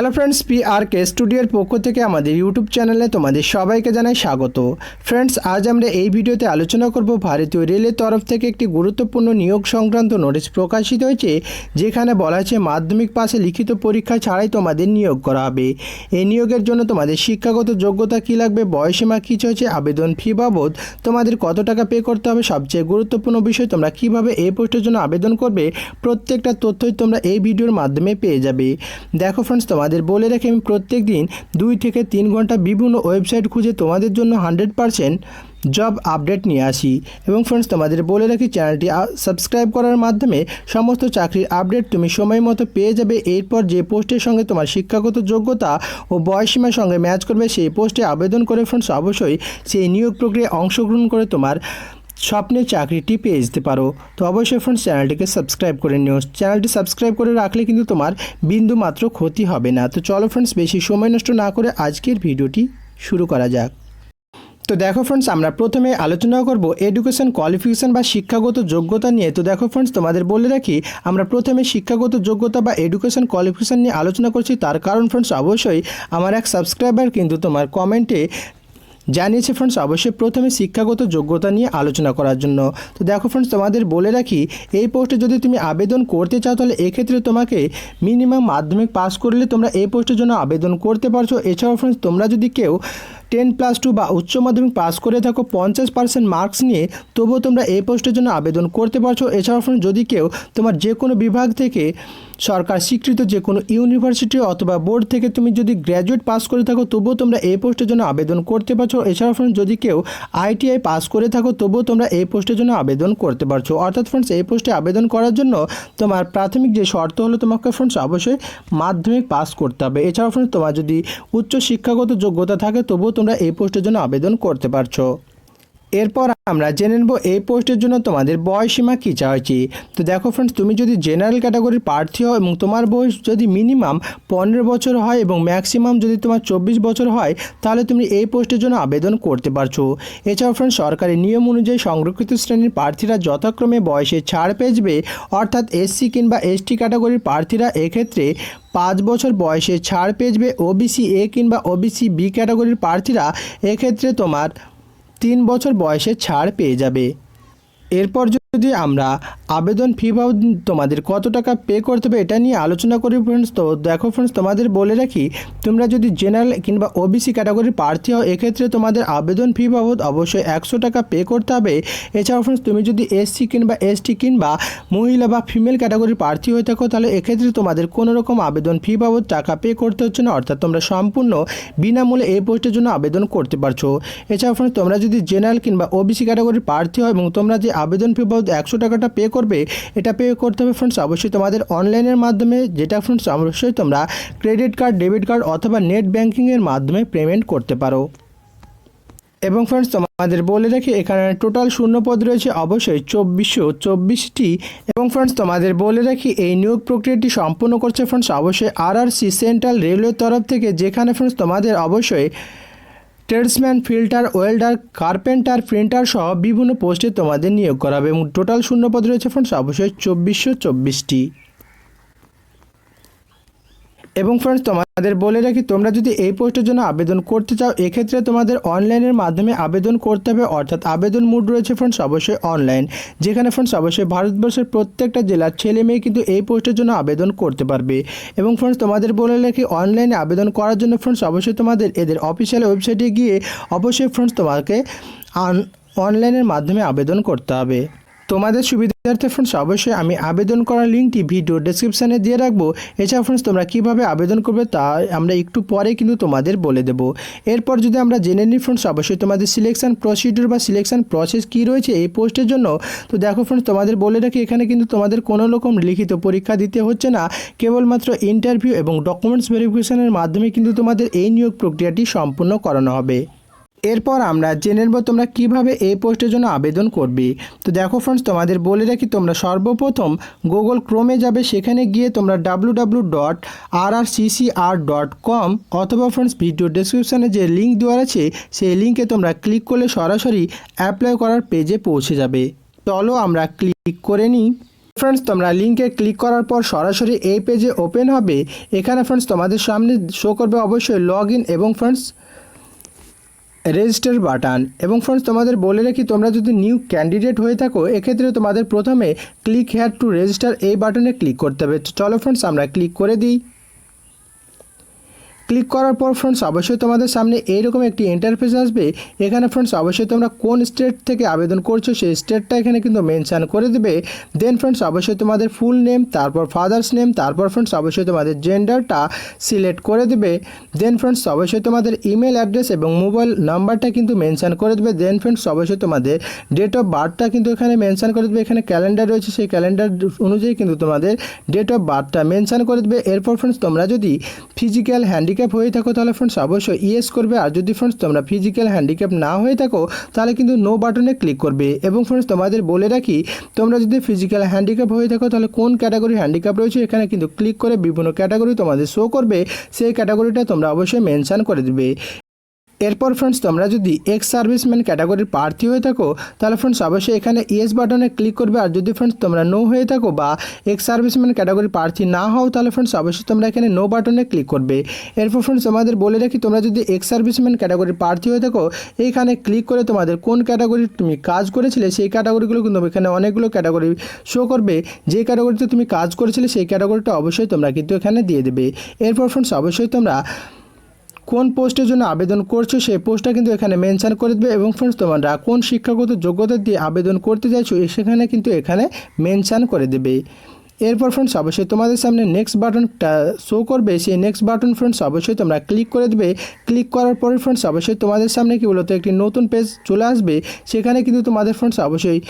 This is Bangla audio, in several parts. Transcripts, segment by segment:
Hello friends P R K স্টুডিওর পক্ষ থেকে আমাদের ইউটিউব চ্যানেলে তোমাদের সবাইকে জানাই স্বাগত। ফ্রেন্ডস আজ আমরা এই ভিডিওতে আলোচনা করব ভারতীয় রেলের তরফ থেকে একটি গুরুত্বপূর্ণ নিয়োগ সংক্রান্ত নোটিশ প্রকাশিত হয়েছে, যেখানে বলা হয়েছে মাধ্যমিক পাশে লিখিত পরীক্ষা ছাড়াই তোমাদের নিয়োগ করা হবে। এই নিয়োগের জন্য তোমাদের শিক্ষাগত যোগ্যতা কী লাগবে বয়সীমা কী হচ্ছে আবেদন ফি বাবদ তোমাদের কত টাকা পে করতে হবে, সবচেয়ে গুরুত্বপূর্ণ বিষয় তোমরা কীভাবে এই পোস্টের জন্য আবেদন করবে, প্রত্যেকটা তথ্যই তোমরা এই ভিডিওর মাধ্যমে পেয়ে যাবে। দেখো ফ্রেন্ডস তোমাদের বলে রেখে আমি প্রত্যেক দিন দুই থেকে তিন ঘণ্টা বিভিন্ন ওয়েবসাইট খুঁজে তোমাদের জন্য হান্ড্রেড পারসেন্ট জব আপডেট নিয়ে আসি। এবং ফ্রেন্ডস তোমাদের বলে রাখি, চ্যানেলটি সাবস্ক্রাইব করার মাধ্যমে সমস্ত চাকরির আপডেট তুমি সময় মতো পেয়ে যাবে। এরপর যে পোস্টের সঙ্গে তোমার শিক্ষাগত যোগ্যতা ও বয়সীমার সঙ্গে ম্যাচ করবে, সেই পোস্টে আবেদন করে ফ্রেন্ডস অবশ্যই সেই নিয়োগ প্রক্রিয়ায় অংশগ্রহণ করে তোমার স্বপ্নের চাকরিটি পেয়ে যেতে পারো। তো অবশ্যই ফ্রেন্ডস চ্যানেলটিকে সাবস্ক্রাইব করে নিও। চ্যানেলটি সাবস্ক্রাইব করে রাখলে কিন্তু তোমার বিন্দু মাত্র ক্ষতি হবে না। তো চলো ফ্রেন্ডস বেশি সময় নষ্ট না করে আজকের ভিডিওটি শুরু করা যাক। তো দেখো ফ্রেন্ডস আমরা প্রথমে আলোচনা করব এডুকেশন কোয়ালিফিকেশান বা শিক্ষাগত যোগ্যতা নিয়ে। তো দেখো ফ্রেন্ডস তোমাদের বলে রাখি, আমরা প্রথমে শিক্ষাগত যোগ্যতা বা এডুকেশন কোয়ালিফিকেশান নিয়ে আলোচনা করছি। তার কারণ ফ্রেন্ডস অবশ্যই আমার এক সাবস্ক্রাইবার কিন্তু তোমার কমেন্টে জানিয়েছে ফ্রেন্ডস অবশ্যই প্রথমে শিক্ষাগত যোগ্যতা নিয়ে আলোচনা করার জন্য। তো দেখো ফ্রেন্ডস তোমাদের বলে রাখি, এই পোস্টে যদি তুমি আবেদন করতে চাও, তাহলে এক্ষেত্রে তোমাকে মিনিমাম মাধ্যমিক পাস করলে তোমরা এই পোস্টের জন্য আবেদন করতে পারছ। এছাড়াও ফ্রেন্ডস তোমরা যদি কেউ টেন প্লাস টু বা উচ্চ মাধ্যমিক পাস করে থাকো, পঞ্চাশ পার্সেন্ট মার্কস নিয়ে, তবুও তোমরা এই পোস্টের জন্য আবেদন করতে পারছ। এছাড়াও ফ্রেন্ডস যদি কেউ তোমার যে কোনো বিভাগ থেকে সরকার স্বীকৃত যে কোনো ইউনিভার্সিটি অথবা বোর্ড থেকে তুমি যদি গ্র্যাজুয়েট পাস করে থাকো, তবুও তোমরা এই পোস্টের জন্য আবেদন করতে পারছ। এছাড়াও ফ্রেন্ডস যদি কেউ আইটিআই পাস করে থাকো, তবুও তোমরা এই পোস্টের জন্য আবেদন করতে পারছ। অর্থাৎ ফ্রেন্ডস এই পোস্টে আবেদন করার জন্য তোমার প্রাথমিক যে শর্ত হলো তোমাকে ফ্রেন্ডস অবশ্যই মাধ্যমিক পাস করতে হবে। এছাড়াও ফ্রেন্ডস তোমার যদি উচ্চ শিক্ষাগত যোগ্যতা থাকে, তবুও তোমরা এই পোস্টের জন্য আবেদন করতে পারছ। এরপর আমরা জেনে নেব এই পোস্টের জন্য তোমাদের বয়সীমা কী চাইছি। তো দেখো ফ্রেন্ডস তুমি যদি জেনারেল ক্যাটাগরির প্রার্থী হও এবং তোমার বয়স যদি মিনিমাম পনেরো বছর হয় এবং ম্যাক্সিমাম যদি তোমার চব্বিশ বছর হয়, তাহলে তুমি এই পোস্টের জন্য আবেদন করতে পারছ। এছাড়াও ফ্রেন্ডস সরকারি নিয়ম অনুযায়ী সংরক্ষিত শ্রেণির প্রার্থীরা যথাক্রমে বয়সে ছাড় পেজবে অর্থাৎ এসসি কিংবা এসটি ক্যাটাগরির প্রার্থীরা এক্ষেত্রে পাঁচ বছর বয়সে ছাড় পেজবে ওবিসি এ কিংবা ওবিসি বি ক্যাটাগরির প্রার্থীরা এক্ষেত্রে তোমার তিন বছর বয়সে ছাড় পেয়ে যাবে। এরপর যদি আমরা আবেদন ফি বা তোমাদের কত টাকা পে করতে হবে এটা নিয়ে আলোচনা করি ফ্রেন্ডস তো দেখো ফ্রেন্ডস তোমাদের বলে রাখি, তোমরা যদি জেনারেল কিংবা ওবিসি ক্যাটাগরির প্রার্থী হও, এক্ষেত্রে তোমাদের আবেদন ফি বাবদ অবশ্যই একশো টাকা পে করতে হবে। এছাড়াও ফ্রেন্ডস তুমি যদি এসসি কিংবা এসটি কিংবা মহিলা বা ফিমেল ক্যাটাগরির প্রার্থী হয়ে থাকো, তাহলে এক্ষেত্রে তোমাদের কোনো রকম আবেদন ফি বাবদ টাকা পে করতে হচ্ছে না, অর্থাৎ তোমরা সম্পূর্ণ বিনামূল্যে এই পোস্টের জন্য আবেদন করতে পারছ। এছাড়াও ফ্রেন্ডস তোমরা যদি জেনারেল কিংবা ওবিসি ক্যাটাগরির প্রার্থী হয় এবং তোমরা যে আবেদন ফি বাবদ একশো টাকাটা পে করবে, এটা পে করতে হবে ফ্রেন্ডস অবশ্যই তোমাদের অনলাইনের মাধ্যমে, যেটা ফ্রেন্ডস অবশ্যই তোমরা ক্রেডিট কার্ড ডেবিট কার্ড অথবা নেট ব্যাঙ্কিংয়ের মাধ্যমে পেমেন্ট করতে পারো। এবং ফ্রেন্ডস তোমাদের বলে রাখি, এখানে টোটাল শূন্যপদ রয়েছে, অবশ্যই চব্বিশশো চব্বিশটি। এবং ফ্রেন্ডস তোমাদের বলে রাখি, এই নিয়োগ প্রক্রিয়াটি সম্পূর্ণ করছে ফ্রেন্ডস অবশ্যই আর আর সি সেন্ট্রাল রেলওয়ের তরফ থেকে, যেখানে ফ্রেন্ডস তোমাদের অবশ্যই tradesman fitter, welder, carpenter, printer সহ বিভিন্ন পোস্টে তোমাদের নিয়োগ করাবে এবং টোটাল শূন্য পদ রয়েছে ফ্রেন্ডস, অবশ্যই চব্বিশশো চব্বিশটি। এবং ফ্রেন্ডস তোমাদের বলে রাখি, তোমরা যদি এই পোস্টের জন্য আবেদন করতে চাও, এক্ষেত্রে তোমাদের অনলাইনের মাধ্যমে আবেদন করতে হবে, অর্থাৎ আবেদন মুড রয়েছে ফ্রেন্ডস অবশ্যই অনলাইন যেখানে ফ্রেন্ডস অবশ্যই ভারতবর্ষের প্রত্যেকটা জেলার ছেলে মেয়ে কিন্তু এই পোস্টের জন্য আবেদন করতে পারবে। এবং ফ্রেন্ডস তোমাদের বলে রাখি অনলাইনে আবেদন করার জন্য ফ্রেন্ডস অবশ্যই তোমাদের এদের অফিসিয়াল ওয়েবসাইটে গিয়ে অবশ্যই ফ্রেন্ডস তোমাকে অনলাইনের মাধ্যমে আবেদন করতে হবে। তোমাদের সুবিধার্থে ফ্রেন্ডস অবশ্যই আমি আবেদন করার লিঙ্কটি ভিডিও ডেসক্রিপশানে দিয়ে রাখব। এছাড়া ফ্রেন্ডস তোমরা কীভাবে আবেদন করবে তা আমরা একটু পরে কিন্তু তোমাদের বলে দেবো। এরপর যদি আমরা জেনে নিই ফ্রেন্ডস অবশ্যই তোমাদের সিলেকশন প্রসিডিউর বা সিলেকশান প্রসেস কী রয়েছে এই পোস্টের জন্য। তো দেখো ফ্রেন্ডস তোমাদের বলে রাখি, এখানে কিন্তু তোমাদের কোনো রকম লিখিত পরীক্ষা দিতে হচ্ছে না। কেবলমাত্র ইন্টারভিউ এবং ডকুমেন্টস ভেরিফিকেশনের মাধ্যমে কিন্তু তোমাদের এই নিয়োগ প্রক্রিয়াটি সম্পূর্ণ করানো হবে। এরপর আমরা জেনে নেব তোমরা কীভাবে এই পোস্টের জন্য আবেদন করবে। তো দেখো ফ্রেন্ডস তোমাদের বলে রাখি, তোমরা সর্বপ্রথম গুগল ক্রোমে যাবে, সেখানে গিয়ে তোমরা W W dot R R dot com অথবা ফ্রেন্ডস ভিডিও ডেসক্রিপশানে যে লিঙ্ক দেওয়া আছে, সেই লিঙ্কে তোমরা ক্লিক করলে সরাসরি অ্যাপ্লাই করার পেজে পৌঁছে যাবে। চলো আমরা ক্লিক করে নিই। ফ্রেন্ডস তোমরা লিঙ্কে ক্লিক করার পর সরাসরি এই পেজে ওপেন হবে। এখানে ফ্রেন্ডস তোমাদের সামনে শো করবে অবশ্যই লগ ইন এবং ফ্রেন্ডস রেজিস্টার বাটান এবং ফ্রেন্ডস তোমাদের বলে রাখি, তোমরা যদি নিউ ক্যান্ডিডেট হয়ে থাকো, এক্ষেত্রে তোমাদের প্রথমে ক্লিক হেয়ার টু রেজিস্টার এই বাটনে ক্লিক করতে হবে। চলো ফ্রেন্ডস আমরা ক্লিক করে দিই। ক্লিক করার পর ফ্রেন্ডস অবশ্যই তোমাদের সামনে এইরকম একটি ইন্টারফেস আসবে। এখানে ফ্রেন্ডস অবশ্যই তোমরা কোন স্টেট থেকে আবেদন করছ, সেই স্টেটটা এখানে কিন্তু মেনশান করে দেবে। দেন ফ্রেন্ডস অবশ্যই তোমাদের ফুল নেম তারপর ফাদার্স নেম তারপর ফ্রেন্ডস অবশ্যই তোমাদের জেন্ডারটা সিলেক্ট করে দেবে। দেন ফ্রেন্ডস অবশ্যই তোমাদের ইমেল অ্যাড্রেস এবং মোবাইল নাম্বারটা কিন্তু মেনশান করে দেবে। দেন ফ্রেন্ডস অবশ্যই তোমাদের ডেট অফ বার্থটা কিন্তু এখানে মেনশান করে দেবে। এখানে ক্যালেন্ডার রয়েছে, সেই ক্যালেন্ডার অনুযায়ী কিন্তু তোমাদের ডেট অফ বার্থটা মেনশান করে দেবে। এরপর ফ্রেন্ডস তোমরা যদি ফিজিক্যাল হ্যান্ডিক্যাপ হয়ে থাকো তাহলে ফ্রেন্ডস অবশ্যই ইয়েস করবে। আর যদি ফ্রেন্ডস তোমরা ফিজিক্যাল হ্যান্ডিক্যাপ না হয়ে থাকো, তাহলে কিন্তু নো বাটনে ক্লিক করবে। এবং ফ্রেন্ডস তোমাদের বলে রাখি, তোমরা যদি ফিজিক্যাল হ্যান্ডিক্যাপ হয়ে থাকো, তাহলে কোন ক্যাটাগরি হ্যান্ডিক্যাপ রয়েছে, এখানে কিন্তু ক্লিক করে বিভিন্ন ক্যাটাগরি তোমাদের শো করবে। সেই ক্যাটাগরিটা তোমরা অবশ্যই মেনশান করে দেবে। এরপর ফ্রেন্ডস তোমরা যদি এক্স সার্ভিসম্যান ক্যাটাগরির প্রার্থী হয়ে থাকো, তাহলে ফ্রেন্ডস অবশ্যই এখানে ইয়েস বাটনে ক্লিক করবে। আর যদি ফ্রেন্ডস তোমরা নো হয়ে থাকো বা এক্স সার্ভিসম্যান ক্যাটাগরির প্রার্থী না হও, তাহলে ফ্রেন্ডস অবশ্যই তোমরা এখানে নো বাটনে ক্লিক করবে। এরপর ফ্রেন্ডস তোমাদের বলে রাখি, তোমরা যদি এক্স সার্ভিসম্যান ক্যাটাগরির প্রার্থী হয়ে থাকো, এইখানে ক্লিক করে তোমাদের কোন ক্যাটাগরি তুমি কাজ করেছিলে, সেই ক্যাটাগরিগুলো কিন্তু এখানে অনেকগুলো ক্যাটাগরি শো করবে। যে ক্যাটাগরিতে তুমি কাজ করেছিলে, সেই ক্যাটাগরিটা অবশ্যই তোমরা কিন্তু এখানে দিয়ে দেবে। এরপর ফ্রেন্ডস অবশ্যই তোমরা কোন পোস্টের জন্য আবেদন করছ সেই পোস্টটা কিন্তু এখানে মেনশান করে দেবে এবং ফ্রেন্ডস তোমরা কোন শিক্ষাগত যোগ্যতা দিয়ে আবেদন করতে চাইছো, সেখানে কিন্তু এখানে মেনশান করে দেবে। এরপর ফ্রেন্ডস অবশ্যই তোমাদের সামনে নেক্সট বাটনটা শো করবে। সেই নেক্সট বাটন ফ্রেন্ডস অবশ্যই তোমরা ক্লিক করে দেবে। ক্লিক করার পরে ফ্রেন্ডস অবশ্যই তোমাদের সামনে কি বলতো, একটি নতুন পেজ চলে আসবে। সেখানে কিন্তু তোমাদের ফ্রেন্ডস অবশ্যই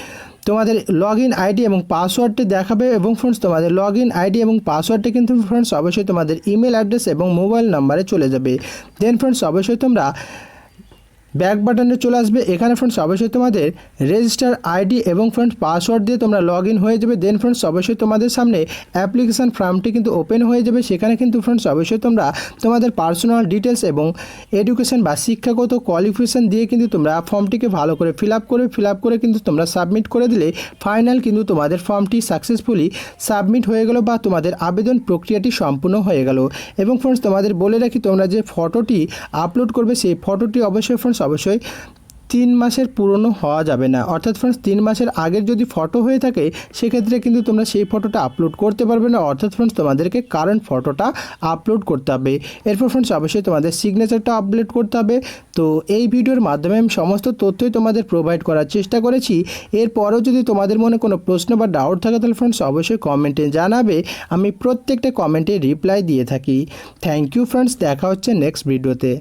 তোমাদের লগ ইন আইডি এবং পাসওয়ার্ডটি দেখাবে এবং ফ্রেন্ডস তোমাদের লগ ইন আইডি এবং পাসওয়ার্ডটি কিন্তু ফ্রেন্ডস অবশ্যই তোমাদের ইমেল অ্যাড্রেস এবং মোবাইল নাম্বারে চলে যাবে। দেন ফ্রেন্ডস অবশ্যই তোমরা ব্যাক বাটনে চলে আসবে। এখানে ফ্রেন্ডস অবশ্যই তোমাদের রেজিস্টার আইডি এবং ফ্রেন্ডস পাসওয়ার্ড দিয়ে তোমরা লগ ইন হয়ে যাবে। দেন ফ্রেন্ডস অবশ্যই তোমাদের সামনে অ্যাপ্লিকেশান ফর্মটি কিন্তু ওপেন হয়ে যাবে। সেখানে কিন্তু ফ্রেন্ডস অবশ্যই তোমরা তোমাদের পার্সোনাল ডিটেলস এবং এডুকেশন বা শিক্ষাগত কোয়ালিফিকেশান দিয়ে কিন্তু তোমরা ফর্মটিকে ভালো করে ফিল আপ করে ফিল আপ করে কিন্তু তোমরা সাবমিট করে দিলে ফাইনাল কিন্তু তোমাদের ফর্মটি সাকসেসফুলি সাবমিট হয়ে গেল বা তোমাদের আবেদন প্রক্রিয়াটি সম্পূর্ণ হয়ে গেল। এবং ফ্রেন্ডস তোমাদের বলে রাখি, তোমরা যে ফটোটি আপলোড করবে, সেই ফটোটি অবশ্যই ফ্রেন্ডস অবশ্যই তিন মাসের পুরনো হওয়া যাবে না। অর্থাৎ ফ্রেন্ডস তিন মাসের আগের যদি ফটো হয়ে থাকে, সেক্ষেত্রে কিন্তু তোমরা সেই ফটোটা আপলোড করতে পারবে না। অর্থাৎ ফ্রেন্ডস তোমাদেরকে কারেন্ট ফটোটা আপলোড করতে হবে। এরপর ফ্রেন্ডস অবশ্যই তোমাদের সিগনেচারটা আপলোড করতে হবে। তো এই ভিডিওর মাধ্যমে আমি সমস্ত তথ্যই তোমাদের প্রোভাইড করার চেষ্টা করেছি। এরপরও যদি তোমাদের মনে কোনো প্রশ্ন বা ডাউট থাকে, তাহলে ফ্রেন্ডস অবশ্যই কমেন্টে জানাবে। আমি প্রত্যেকটা কমেন্টে রিপ্লাই দিয়ে থাকি। থ্যাংক ইউ ফ্রেন্ডস দেখা হচ্ছে নেক্সট ভিডিওতে